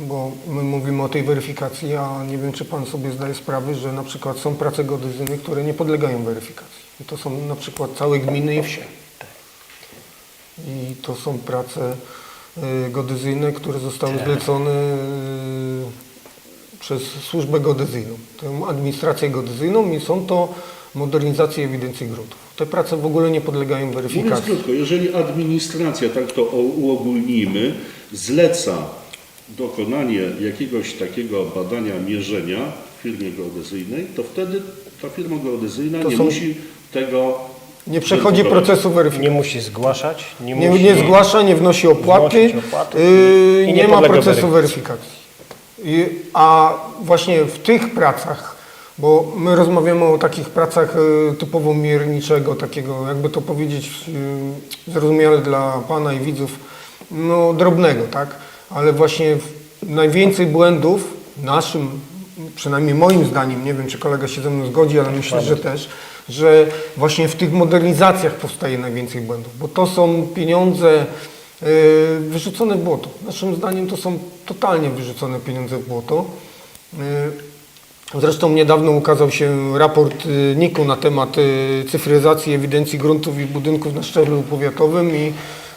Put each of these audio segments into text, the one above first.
bo my mówimy o tej weryfikacji, a nie wiem, czy Pan sobie zdaje sprawę, że na przykład są prace geodezyjne, które nie podlegają weryfikacji. I to są na przykład całe gminy i wsie. I to są prace y, geodezyjne, które zostały zlecone y, przez służbę geodezyjną, tę administrację geodezyjną i są to modernizacje ewidencji gruntów. Te prace w ogóle nie podlegają Mówiąc weryfikacji. krótko, jeżeli administracja, tak to uogólnijmy, zleca dokonanie jakiegoś takiego badania, mierzenia firmie geodezyjnej, to wtedy ta firma geodezyjna To nie są- musi tego... Nie przechodzi procesu weryfikacji. Nie musi zgłaszać, nie, Nie, musi... nie zgłasza, nie wnosi opłaty, opłaty yy, i nie, nie ma procesu weryfikacji. weryfikacji. I, a właśnie w tych pracach, bo my rozmawiamy o takich pracach y, typowo mierniczego, takiego jakby to powiedzieć y, zrozumiale dla Pana i widzów, no drobnego, tak? Ale właśnie najwięcej błędów naszym, przynajmniej moim zdaniem, nie wiem czy kolega się ze mną zgodzi, ale myślę, że też, że właśnie w tych modernizacjach powstaje najwięcej błędów, bo to są pieniądze yy, wyrzucone w błoto. Naszym zdaniem to są totalnie wyrzucone pieniądze w błoto. Yy, Zresztą niedawno ukazał się raport y, NIK-u na temat y, cyfryzacji ewidencji gruntów i budynków na szczeblu powiatowym i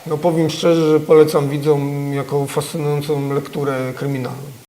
no powiem szczerze, że polecam widzom jako fascynującą lekturę kryminalną.